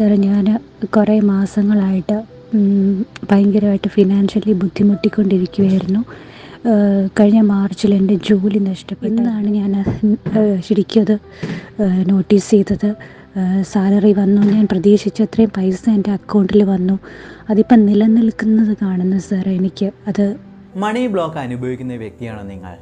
Sir ഞാൻ കുറേ മാസങ്ങളായിട്ട് ഭയങ്കരമായിട്ട് ഫിനാൻഷ്യലി ബുദ്ധിമുട്ടിക്കൊണ്ടിരിക്കുകയായിരുന്നു കഴിഞ്ഞ മാർച്ചിൽ എന്റെ ജോലി നഷ്ടപ്പെട്ടു. എന്നാണ് ഞാൻ ശരിക്കും അത് നോട്ടീസ് ചെയ്തത്. സാലറി വന്നു. ഞാൻ പ്രതീക്ഷിച്ച അത്രയും പൈസ എന്റെ അക്കൗണ്ടിൽ വന്നു. അതിപ്പം നിലനിൽക്കുന്നത് കാണുന്നു സാർ എനിക്ക്. അത് മണി ബ്ലോക്ക് അനുഭവിക്കുന്ന വ്യക്തിയാണോ നിങ്ങൾ?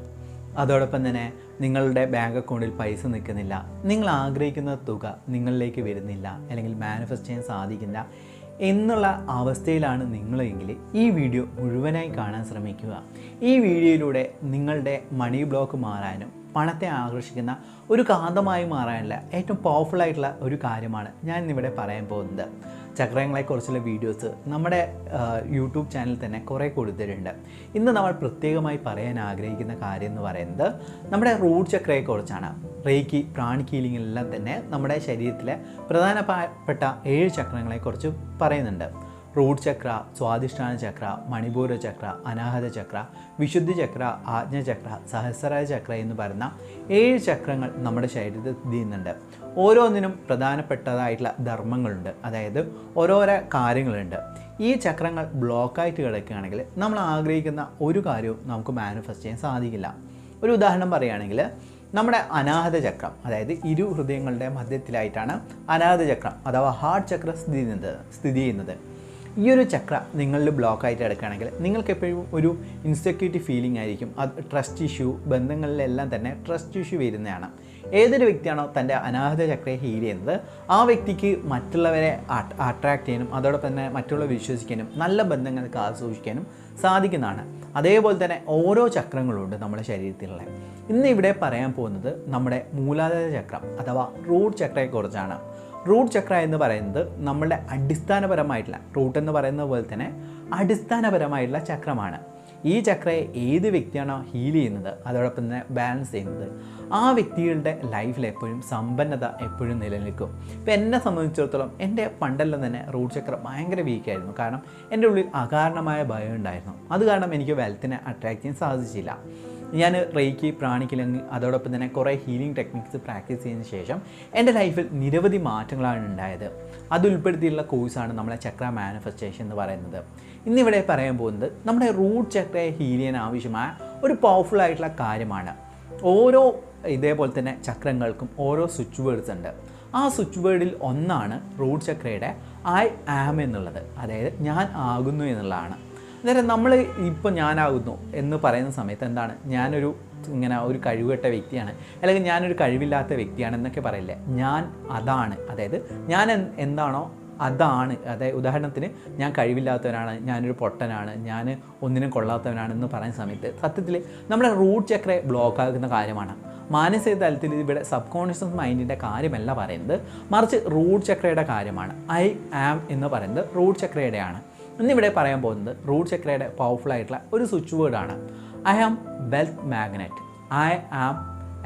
അതോടൊപ്പം തന്നെ നിങ്ങളുടെ ബാങ്ക് അക്കൗണ്ടിൽ പൈസ നിൽക്കുന്നില്ല. നിങ്ങൾ ആഗ്രഹിക്കുന്ന തുക നിങ്ങളിലേക്ക് വരുന്നില്ല. അല്ലെങ്കിൽ മാനിഫെസ്റ്റ് ചെയ്യാൻ സാധിക്കില്ല എന്നുള്ള അവസ്ഥയിലാണ് നിങ്ങളെങ്കിൽ ഈ വീഡിയോ മുഴുവനായി കാണാൻ ശ്രമിക്കുക. ഈ വീഡിയോയിലൂടെ നിങ്ങളുടെ മണി ബ്ലോക്ക് മാറാനും പണത്തെ ആകർഷിക്കുന്ന ഒരു കാന്തമായി മാറാനുള്ള ഏറ്റവും പവർഫുൾ ആയിട്ടുള്ള ഒരു കാര്യമാണ് ഞാൻ ഇന്നിവിടെ പറയാൻ പോകുന്നത്. ചക്രങ്ങളെക്കുറിച്ചുള്ള വീഡിയോസ് നമ്മുടെ യൂട്യൂബ് ചാനൽ തന്നെ കുറേ കൊടുത്തിട്ടുണ്ട്. ഇന്ന് നമ്മൾ പ്രത്യേകമായി പറയാൻ ആഗ്രഹിക്കുന്ന കാര്യം എന്ന് പറയുന്നത് നമ്മുടെ റൂട്ട് ചക്രയെക്കുറിച്ചാണ്. റേക്കി പ്രാണിക് ഹീലിംഗിലെല്ലാം തന്നെ നമ്മുടെ ശരീരത്തിലെ പ്രധാനപ്പെട്ട ഏഴ് ചക്രങ്ങളെക്കുറിച്ച് പറയുന്നുണ്ട്. റൂട്ട് ചക്ര സ്വാധിഷ്ഠാന ചക്ര മണിപൂര ചക്ര അനാഹത ചക്ര വിശുദ്ധി ചക്ര ആജ്ഞ ചക്ര സഹസ്രായ ചക്ര എന്ന് പറയുന്ന ഏഴ് ചക്രങ്ങൾ നമ്മുടെ ശരീരത്തിൽ സ്ഥിതി ചെയ്യുന്നുണ്ട്. ഓരോന്നിനും പ്രധാനപ്പെട്ടതായിട്ടുള്ള ധർമ്മങ്ങളുണ്ട്. അതായത് ഓരോരോ കാര്യങ്ങളുണ്ട്. ഈ ചക്രങ്ങൾ ബ്ലോക്കായിട്ട് കിടക്കുകയാണെങ്കിൽ നമ്മൾ ആഗ്രഹിക്കുന്ന ഒരു കാര്യവും നമുക്ക് മാനിഫെസ്റ്റ് ചെയ്യാൻ സാധിക്കില്ല. ഒരു ഉദാഹരണം പറയുകയാണെങ്കിൽ നമ്മുടെ അനാഹത ചക്രം അതായത് ഇരു ഹൃദയങ്ങളുടെ മധ്യത്തിലായിട്ടാണ് അനാഹത ചക്രം അഥവാ ഹാർട്ട് ചക്രം സ്ഥിതി ചെയ്യുന്നത് സ്ഥിതി ചെയ്യുന്നത്. ഈ ഒരു ചക്ര നിങ്ങളിൽ ബ്ലോക്കായിട്ട് കിടക്കുകയാണെങ്കിൽ നിങ്ങൾക്ക് എപ്പോഴും ഒരു ഇൻസെക്യൂരിറ്റി ഫീലിംഗ് ആയിരിക്കും. അത് ട്രസ്റ്റ് ഇഷ്യൂ ബന്ധങ്ങളിലെല്ലാം തന്നെ ട്രസ്റ്റ് ഇഷ്യൂ വരുന്നതാണ്. ഏതൊരു വ്യക്തിയാണോ തന്റെ അനാഹത ചക്രയെ ഹീൽ ചെയ്യുന്നത് ആ വ്യക്തിക്ക് മറ്റുള്ളവരെ അട്രാക്ട് ചെയ്യാനും അതോടൊപ്പം തന്നെ മറ്റുള്ളവർ വിശ്വസിക്കാനും നല്ല ബന്ധങ്ങൾക്ക് ആസ്വദിക്കാനും സാധിക്കുന്നതാണ്. അതേപോലെ തന്നെ ഓരോ ചക്രങ്ങളുണ്ട് നമ്മുടെ ശരീരത്തിലുള്ള. ഇന്ന് ഇവിടെ പറയാൻ പോകുന്നത് നമ്മുടെ മൂലാധാര ചക്രം അഥവാ റൂട്ട് ചക്രയെക്കുറിച്ചാണ്. റൂട്ട് ചക്ര എന്ന് പറയുന്നത് നമ്മളുടെ അടിസ്ഥാനപരമായിട്ടുള്ള റൂട്ട് എന്ന് പറയുന്നത് പോലെ തന്നെ അടിസ്ഥാനപരമായിട്ടുള്ള ചക്രമാണ്. ഈ ചക്രയെ ഏത് വ്യക്തിയാണോ ഹീൽ ചെയ്യുന്നത് അതോടൊപ്പം തന്നെ ബാലൻസ് ചെയ്യുന്നത് ആ വ്യക്തികളുടെ ലൈഫിൽ എപ്പോഴും സമ്പന്നത എപ്പോഴും നിലനിൽക്കും. ഇപ്പം എന്നെ സംബന്ധിച്ചിടത്തോളം എന്റെ പണ്ടെല്ലാം തന്നെ റൂട്ട് ചക്രം ഭയങ്കര വീക്കായിരുന്നു കാരണം എന്റെ ഉള്ളിൽ അകാരണമായ ഭയം ഉണ്ടായിരുന്നു. അത് കാരണം എനിക്ക് വെൽത്തിനെ അട്രാക്ട് ചെയ്യാൻ സാധിച്ചില്ല. ഞാൻ റേക്കി പ്രാണിക്കിലങ്ങ് അതോടൊപ്പം തന്നെ കുറേ ഹീലിംഗ് ടെക്നിക്സ് പ്രാക്ടീസ് ചെയ്തതിന് ശേഷം എന്റെ ലൈഫിൽ നിരവധി മാറ്റങ്ങളാണ് ഉണ്ടായത്. അതുൾപ്പെടുത്തിയുള്ള കോഴ്സാണ് നമ്മളെ ചക്ര മാനിഫെസ്റ്റേഷൻ എന്ന് പറയുന്നത്. ഇന്നിവിടെ പറയാൻ പോകുന്നത് നമ്മുടെ റൂട്ട് ചക്രയെ ഹീൽ ചെയ്യാൻ ആവശ്യമായ ഒരു പവർഫുൾ ആയിട്ടുള്ള കാര്യമാണ്. ഓരോ ഇതേപോലെ തന്നെ ചക്രങ്ങൾക്കും ഓരോ സ്വിച്ച് വേർഡ്സ് ഉണ്ട്. ആ സ്വിച്ച് വേർഡിൽ ഒന്നാണ് റൂട്ട് ചക്രയുടെ ഐ ആം എന്നുള്ളത്. അതായത് ഞാൻ ആകുന്നു എന്നുള്ളതാണ്. അന്നേരം നമ്മൾ ഇപ്പോൾ ഞാനാകുന്നു എന്ന് പറയുന്ന സമയത്ത് എന്താണ്? ഞാനൊരു ഇങ്ങനെ ഒരു കഴിവുകെട്ട വ്യക്തിയാണ്. അല്ലെങ്കിൽ ഞാനൊരു കഴിവില്ലാത്ത വ്യക്തിയാണ് എന്നൊക്കെ പറയില്ലേ? ഞാൻ അതാണ്. അതായത് ഞാൻ എന്താണോ അതാണ്. അതായത് ഉദാഹരണത്തിന് ഞാൻ കഴിവില്ലാത്തവനാണ് ഞാനൊരു പൊട്ടനാണ് ഞാൻ ഒന്നിനും കൊള്ളാത്തവനാണ് എന്ന് പറയുന്ന സമയത്ത് സത്യത്തിൽ നമ്മുടെ റൂട്ട് ചക്ര ബ്ലോക്ക് ആകുന്ന കാര്യമാണ്. മാനസിക തലത്തിൽ ഇവിടെ സബ് കോൺഷ്യസ് മൈൻഡിന്റെ കാര്യമല്ല പറയുന്നത്. മറിച്ച് റൂട്ട് ചക്രയുടെ കാര്യമാണ്. ഐ ആം എന്ന് പറയുന്നത് റൂട്ട് ചക്രയുടെയാണ് ഇന്നിവിടെ പറയാൻ പോകുന്നത് റൂട്ട് ചക്രയുടെ പവർഫുൾ ആയിട്ടുള്ള ഒരു സ്വിച്ച് വേർഡാണ് I am wealth magnet I am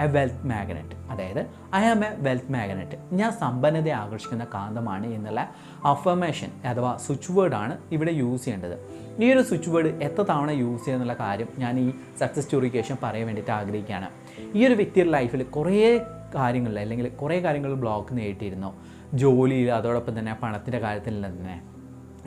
a wealth magnet അതായത് I am a wealth magnet ഞാൻ സമ്പന്നതയെ ആകർഷിക്കുന്ന കാന്തമാണ് എന്നുള്ള അഫർമേഷൻ അഥവാ സ്വിച്ച് വേർഡാണ് ഇവിടെ യൂസ് ചെയ്യേണ്ടത്. ഈ ഒരു സ്വിച്ച് വേർഡ് എത്ര തവണ യൂസ് ചെയ്യുന്നുള്ള കാര്യം ഞാൻ ഈ സക്സസ് സ്റ്റോറിക്ക് ശേഷം പറയാൻ വേണ്ടിയിട്ട് ആഗ്രഹിക്കുകയാണ്. ഈ ഒരു വ്യക്തിയുടെ ലൈഫിൽ കുറേ കാര്യങ്ങളിൽ അല്ലെങ്കിൽ കുറേ കാര്യങ്ങൾ ബ്ലോക്ക് നേരിട്ടിരുന്നു. ജോലിയിൽ അതോടൊപ്പം തന്നെ പണത്തിന്റെ കാര്യത്തിൽ തന്നെ.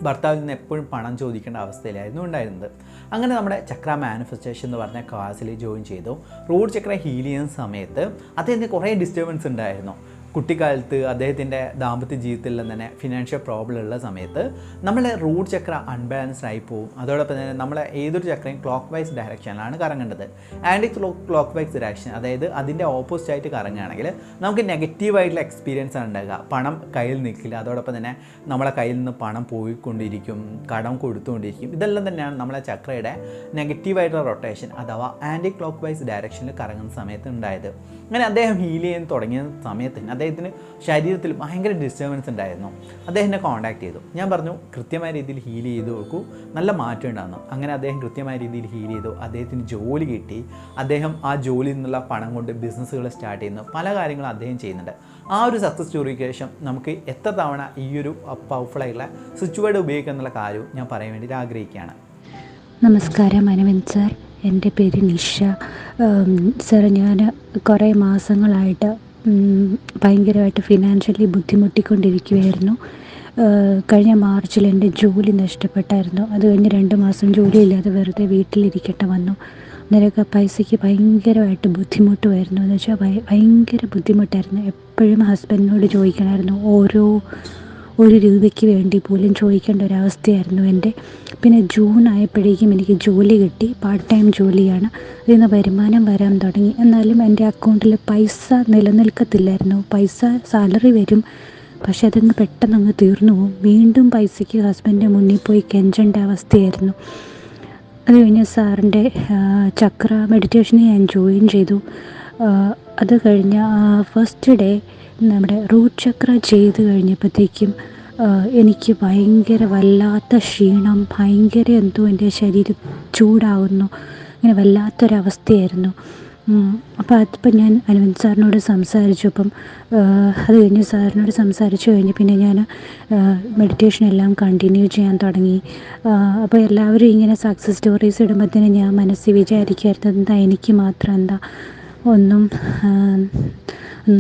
ഭർത്താവിൽ നിന്ന് എപ്പോഴും പണം ചോദിക്കേണ്ട അവസ്ഥയിലായിരുന്നു ഉണ്ടായിരുന്നത്. അങ്ങനെ നമ്മുടെ ചക്ര മാനിഫെസ്റ്റേഷൻ എന്ന് പറഞ്ഞ ക്ലാസ്സിൽ ജോയിൻ ചെയ്തു. റൂട്ട് ചക്ര ഹീൽ ചെയ്യുന്ന സമയത്ത് അദ്ദേഹത്തിന് കുറേ ഡിസ്റ്റർബൻസ് ഉണ്ടായിരുന്നു. കുട്ടിക്കാലത്ത് അദ്ദേഹത്തിന്റെ ദാമ്പത്യ ജീവിതത്തിൽ തന്നെ ഫിനാൻഷ്യൽ പ്രോബ്ലം ഉള്ള സമയത്ത് നമ്മളെ റൂട്ട് ചക്ര അൺബാലൻസ്ഡ് ആയി പോവും. അതോടൊപ്പം തന്നെ നമ്മളെ ഏതൊരു ചക്രയും ക്ലോക്ക് വൈസ് ഡയറക്ഷനിലാണ് കറങ്ങേണ്ടത്. ആന്റി ക്ലോക്ക് വൈസ് ഡയറക്ഷൻ അതായത് അതിന്റെ ഓപ്പോസിറ്റ് ആയിട്ട് കറങ്ങുകയാണെങ്കിൽ നമുക്ക് നെഗറ്റീവായിട്ടുള്ള എക്സ്പീരിയൻസ് ആണ് ഉണ്ടാകുക പണം കയ്യിൽ നിൽക്കില്ല. അതോടൊപ്പം തന്നെ നമ്മളെ കയ്യിൽ നിന്ന് പണം പോയിക്കൊണ്ടിരിക്കും കടം കൊടുത്തുകൊണ്ടിരിക്കും. ഇതെല്ലാം തന്നെയാണ് നമ്മളെ ചക്രയുടെ നെഗറ്റീവായിട്ടുള്ള റൊട്ടേഷൻ അഥവാ ആന്റി ക്ലോക്ക് വൈസ് ഡയറക്ഷനിൽ കറങ്ങുന്ന സമയത്ത് ഉണ്ടായത്. അങ്ങനെ അദ്ദേഹം ഹീൽ ചെയ്യാൻ തുടങ്ങിയ സമയത്ത് തന്നെ അദ്ദേഹത്തിന് ശരീരത്തിൽ ഭയങ്കര ഡിസ്റ്റർബൻസ് ഉണ്ടായിരുന്നു. അദ്ദേഹം എന്നെ കോൺടാക്ട് ചെയ്തു. ഞാൻ പറഞ്ഞു കൃത്യമായ രീതിയിൽ ഹീൽ ചെയ്ത് നോക്കൂ. നല്ല മാറ്റം ഉണ്ടാകുന്നു അങ്ങനെ അദ്ദേഹം കൃത്യമായ രീതിയിൽ ഹീൽ ചെയ്തു. അദ്ദേഹത്തിന് ജോലി കിട്ടി. അദ്ദേഹം ആ ജോലിയിൽ നിന്നുള്ള പണം കൊണ്ട് ബിസിനസ്സുകൾ സ്റ്റാർട്ട് ചെയ്യുന്നു. പല കാര്യങ്ങളും അദ്ദേഹം ചെയ്യുന്നുണ്ട്. ആ ഒരു സക്സസ് സ്റ്റോറിക്ക് ശേഷം നമുക്ക് എത്ര തവണ ഈ ഒരു പവർഫുള്ളായിട്ടുള്ള സ്വിച്ച് വേർഡ് ഉപയോഗിക്കുക എന്നുള്ള കാര്യവും ഞാൻ പറയാൻ വേണ്ടിയിട്ട് ആഗ്രഹിക്കുകയാണ്. നമസ്കാരം അനവിന്ദ് സാർ എന്റെ പേര് നിഷ. സാർ ഞാൻ കുറേ മാസങ്ങളായിട്ട് ഭയങ്കരമായിട്ട് ഫിനാൻഷ്യലി ബുദ്ധിമുട്ടിക്കൊണ്ടിരിക്കുകയായിരുന്നു കഴിഞ്ഞ മാർച്ചിൽ എന്റെ ജോലി നഷ്ടപ്പെട്ടായിരുന്നു. അത് കഴിഞ്ഞ് രണ്ട് മാസം ജോലിയില്ലാതെ വെറുതെ വീട്ടിലിരിക്കട്ടെ വന്നു. അന്നേരമൊക്കെ പൈസയ്ക്ക് ഭയങ്കരമായിട്ട് ബുദ്ധിമുട്ടുമായിരുന്നു. എന്ന് വെച്ചാൽ ഭയങ്കര ബുദ്ധിമുട്ടായിരുന്നു. എപ്പോഴും ഹസ്ബൻഡിനോട് ചോദിക്കണമായിരുന്നു. ഓരോ ഒരു രൂപയ്ക്ക് വേണ്ടി പോലും ചോദിക്കേണ്ട ഒരവസ്ഥയായിരുന്നു എന്റെ. പിന്നെ ജൂൺ ആയപ്പോഴേക്കും എനിക്ക് ജോലി കിട്ടി. പാർട്ട് ടൈം ജോലിയാണ്. അതിൽ നിന്ന് വരുമാനം വരാൻ തുടങ്ങി. എന്നാലും എന്റെ അക്കൗണ്ടിൽ പൈസ നിലനിൽക്കത്തില്ലായിരുന്നു. പൈസ സാലറി വരും. പക്ഷെ അതങ്ങ് പെട്ടെന്ന് അങ്ങ് തീർന്നു പോകും വീണ്ടും പൈസയ്ക്ക് ഹസ്ബൻഡിന്റെ മുന്നിൽ പോയി കെഞ്ചേണ്ട അവസ്ഥയായിരുന്നു. അത് കഴിഞ്ഞ് സാറിന്റെ ചക്ര മെഡിറ്റേഷന് ഞാൻ ജോയിൻ ചെയ്തു. അത് കഴിഞ്ഞ് ഫസ്റ്റ് ഡേ നമ്മുടെ റൂട്ട് ചക്ര ചെയ്ത് കഴിഞ്ഞപ്പോഴത്തേക്കും എനിക്ക് ഭയങ്കര വല്ലാത്ത ക്ഷീണം ഭയങ്കര എന്തോ എന്റെ ശരീരം ചൂടാകുന്നു ഇങ്ങനെ വല്ലാത്തൊരവസ്ഥയായിരുന്നു. അപ്പോൾ അതിപ്പോൾ ഞാൻ അരവിന്ദ് സാറിനോട് സംസാരിച്ചു. അപ്പം അത് കഴിഞ്ഞ് സാറിനോട് സംസാരിച്ചു കഴിഞ്ഞ് പിന്നെ ഞാൻ മെഡിറ്റേഷൻ എല്ലാം കണ്ടിന്യൂ ചെയ്യാൻ തുടങ്ങി. അപ്പോൾ എല്ലാവരും ഇങ്ങനെ സക്സസ് സ്റ്റോറീസ് ഇടുമ്പോഴത്തേനും ഞാൻ മനസ്സിൽ വിചാരിക്കുമായിരുന്നു എന്താ എനിക്ക് മാത്രം എന്താ ഒന്നും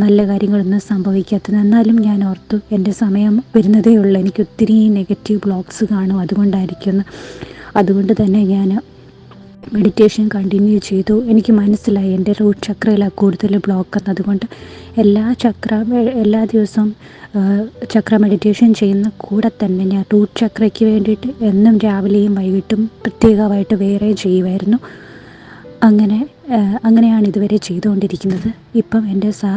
നല്ല കാര്യങ്ങളൊന്നും സംഭവിക്കാത്തത്. എന്നാലും ഞാൻ ഓർത്തു എന്റെ സമയം വരുന്നതേ ഉള്ളൂ എനിക്ക് ഒത്തിരി നെഗറ്റീവ് ബ്ലോഗ്സ് കാണും. അതുകൊണ്ടായിരിക്കും. അതുകൊണ്ട് തന്നെ ഞാൻ മെഡിറ്റേഷൻ കണ്ടിന്യൂ ചെയ്തു. എനിക്ക് മനസ്സിലായി എന്റെ റൂട്ട് ചക്രയിലാണ് കൂടുതൽ ബ്ലോക്ക് അതുകൊണ്ട് എല്ലാ ചക്ര എല്ലാ ദിവസവും ചക്ര മെഡിറ്റേഷൻ ചെയ്യുന്ന കൂടെ തന്നെ ഞാൻ റൂട്ട് ചക്രയ്ക്ക് വേണ്ടിയിട്ട് എന്നും രാവിലെയും വൈകിട്ടും പ്രത്യേകമായിട്ട് വേറെ ചെയ്യുമായിരുന്നു. അങ്ങനെ അങ്ങനെയാണ് ഇതുവരെ ചെയ്തുകൊണ്ടിരിക്കുന്നത്. ഇപ്പം എന്റെ സാ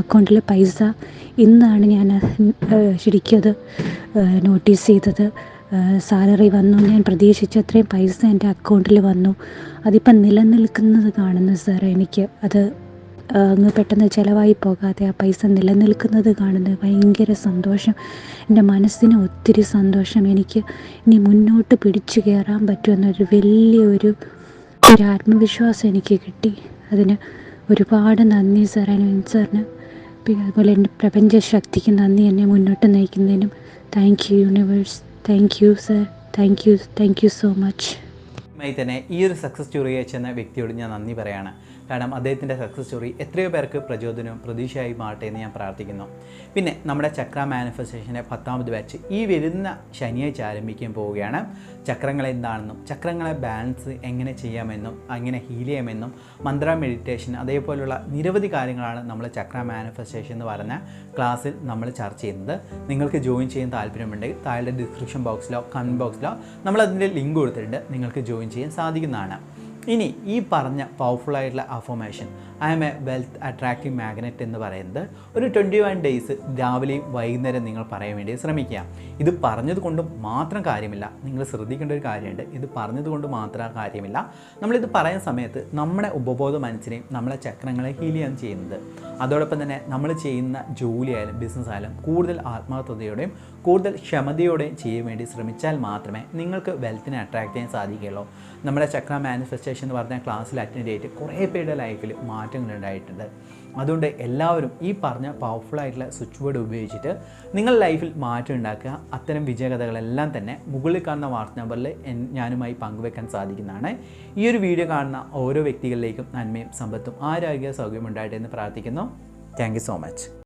അക്കൗണ്ടിൽ പൈസ ഇന്നാണ് ഞാൻ ശരിക്കും അത് നോട്ടീസ് ചെയ്തത്. സാലറി വന്നു. ഞാൻ പ്രതീക്ഷിച്ച അത്രയും പൈസ എന്റെ അക്കൗണ്ടിൽ വന്നു. അതിപ്പം നിലനിൽക്കുന്നത് കാണുന്നു സാർ എനിക്ക്. അത് അങ്ങ് പെട്ടെന്ന് ചിലവായി പോകാതെ ആ പൈസ നിലനിൽക്കുന്നത് കാണുന്നത് ഭയങ്കര സന്തോഷം. എന്റെ മനസ്സിന് ഒത്തിരി സന്തോഷം. എനിക്ക് ഇനി മുന്നോട്ട് പിടിച്ചു കയറാൻ പറ്റുമെന്നൊരു വലിയൊരു ഒരു ആത്മവിശ്വാസം എനിക്ക് കിട്ടി. അതിന് ഒരുപാട് നന്ദി സാർ അനുവിൻ സാറിന്. പിന്നെ അതുപോലെ എന്റെ പ്രപഞ്ച ശക്തിക്ക് നന്ദി എന്നെ മുന്നോട്ട് നയിക്കുന്നതിനും. Thank you universe thank you sir thank you thank you so much തന്നെ ഈ ഒരു സക്സസ് സ്റ്റോറി അയച്ചെന്ന വ്യക്തിയോട് ഞാൻ നന്ദി പറയാണ്. കാരണം അദ്ദേഹത്തിന്റെ സക്സസ് സ്റ്റോറി എത്രയോ പേർക്ക് പ്രചോദനവും പ്രതീക്ഷയായി മാറട്ടെ എന്ന് ഞാൻ പ്രാർത്ഥിക്കുന്നു. പിന്നെ നമ്മുടെ ചക്ര മാനിഫെസ്റ്റേഷന്റെ പത്താമത് ബാച്ച് ഈ വരുന്ന ശനിയാഴ്ച ആരംഭിക്കാൻ പോവുകയാണ്. ചക്രങ്ങൾ എന്താണെന്നും ചക്രങ്ങളെ ബാലൻസ് എങ്ങനെ ചെയ്യാമെന്നും അങ്ങനെ ഹീൽ ചെയ്യാമെന്നും മന്ത്ര മെഡിറ്റേഷൻ അതേപോലുള്ള നിരവധി കാര്യങ്ങളാണ് നമ്മൾ ചക്ര മാനിഫെസ്റ്റേഷൻ എന്ന് പറഞ്ഞ ക്ലാസ്സിൽ നമ്മൾ ചർച്ച ചെയ്യുന്നത്. നിങ്ങൾക്ക് ജോയിൻ ചെയ്യാൻ താല്പര്യമുണ്ടെങ്കിൽ താഴെ ഡിസ്ക്രിപ്ഷൻ ബോക്സിലോ കമന്റ് ബോക്സിലോ നമ്മളതിന്റെ ലിങ്ക് കൊടുത്തിട്ടുണ്ട്. നിങ്ങൾക്ക് ജോയിൻ ചെയ്യാൻ സാധിക്കുന്നതാണ്. ഇനി ഈ പറഞ്ഞ പവർഫുൾ ആയിട്ടുള്ള affirmation I am a wealth attractive magnet എന്ന് പറയുന്നത് ഒരു ട്വന്റി വൺ ഡേയ്സ് രാവിലെയും വൈകുന്നേരം നിങ്ങൾ പറയാൻ വേണ്ടി ശ്രമിക്കുക. ഇത് പറഞ്ഞത് കൊണ്ട് മാത്രം കാര്യമില്ല. നിങ്ങൾ ശ്രദ്ധിക്കേണ്ട ഒരു കാര്യമുണ്ട്. ഇത് പറഞ്ഞത് കൊണ്ട് മാത്രം കാര്യമില്ല. നമ്മളിത് പറയുന്ന സമയത്ത് നമ്മുടെ ഉപബോധ മനസ്സിനെയും നമ്മളെ ചക്രങ്ങളെ ഹീൽ ചെയ്യാൻ ചെയ്യുന്നത്. അതോടൊപ്പം തന്നെ നമ്മൾ ചെയ്യുന്ന ജോലിയായാലും ബിസിനസ് ആയാലും കൂടുതൽ ആത്മാർത്ഥതയോടെയും കൂടുതൽ ക്ഷമതയോടെയും ചെയ്യാൻ വേണ്ടി ശ്രമിച്ചാൽ മാത്രമേ നിങ്ങൾക്ക് വെൽത്തിനെ അട്രാക്ട് ചെയ്യാൻ സാധിക്കുകയുള്ളൂ. നമ്മുടെ ചക്ര മാനിഫെസ്റ്റേഷൻ എന്ന് പറഞ്ഞ ക്ലാസ്സിൽ അറ്റൻഡ് ചെയ്തിട്ട് കുറേ പേരുടെ ലൈഫിൽ മാറ്റങ്ങൾ ഉണ്ടായിട്ടുണ്ട്. അതുകൊണ്ട് എല്ലാവരും ഈ പറഞ്ഞ പവർഫുൾ ആയിട്ടുള്ള സ്വിച്ച് ബോർഡ് ഉപയോഗിച്ചിട്ട് നിങ്ങൾ ലൈഫിൽ മാറ്റം ഉണ്ടാക്കുക. അത്തരം വിജയകഥകളെല്ലാം തന്നെ മുകളിൽ കാണുന്ന വാട്സ് നമ്പറിൽ ഞാനുമായി പങ്കുവെക്കാൻ സാധിക്കുന്നതാണ്. ഈ ഒരു വീഡിയോ കാണുന്ന ഓരോ വ്യക്തികളിലേക്കും നന്മയും സമ്പത്തും ആരോഗ്യ സൗകര്യം ഉണ്ടായിട്ട് എന്ന് പ്രാർത്ഥിക്കുന്നു. Thank so much